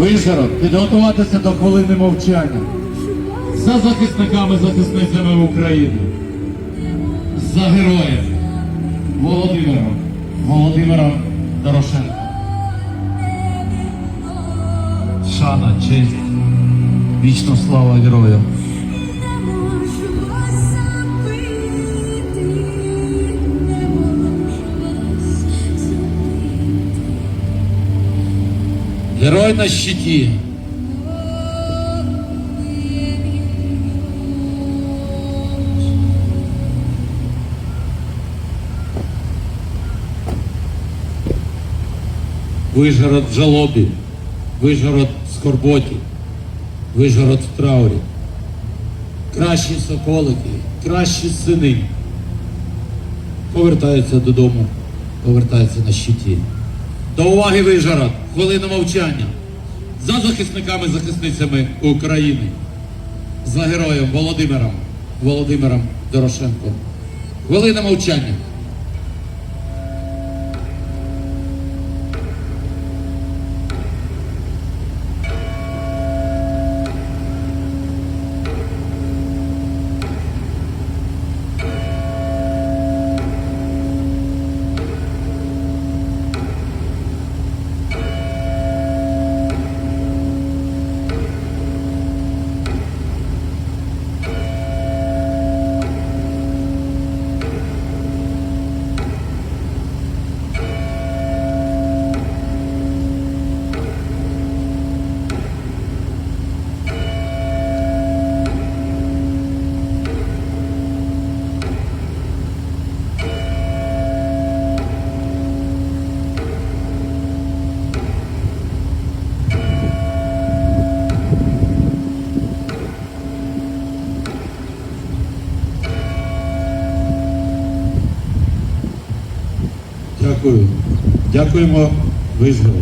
Вишгород, підготуватися до хвилини мовчання. За захисниками, захисницями України. За героєм Володимиром, Володимиром Дорошенко. Шана, честь, вічна слава героям. Герой на щиті. Вижгород в жалобі, Вижгород в скорботі, Вижгород в траурі. Кращі соколики, кращі сини повертаються додому, повертаються на щиті. До уваги Вижгород, хвилина мовчання. За захисниками, захисницями України. За героєм Володимиром, Володимиром Дорошенком. Хвилина мовчання. Дякую. Дякуємо Вижгород.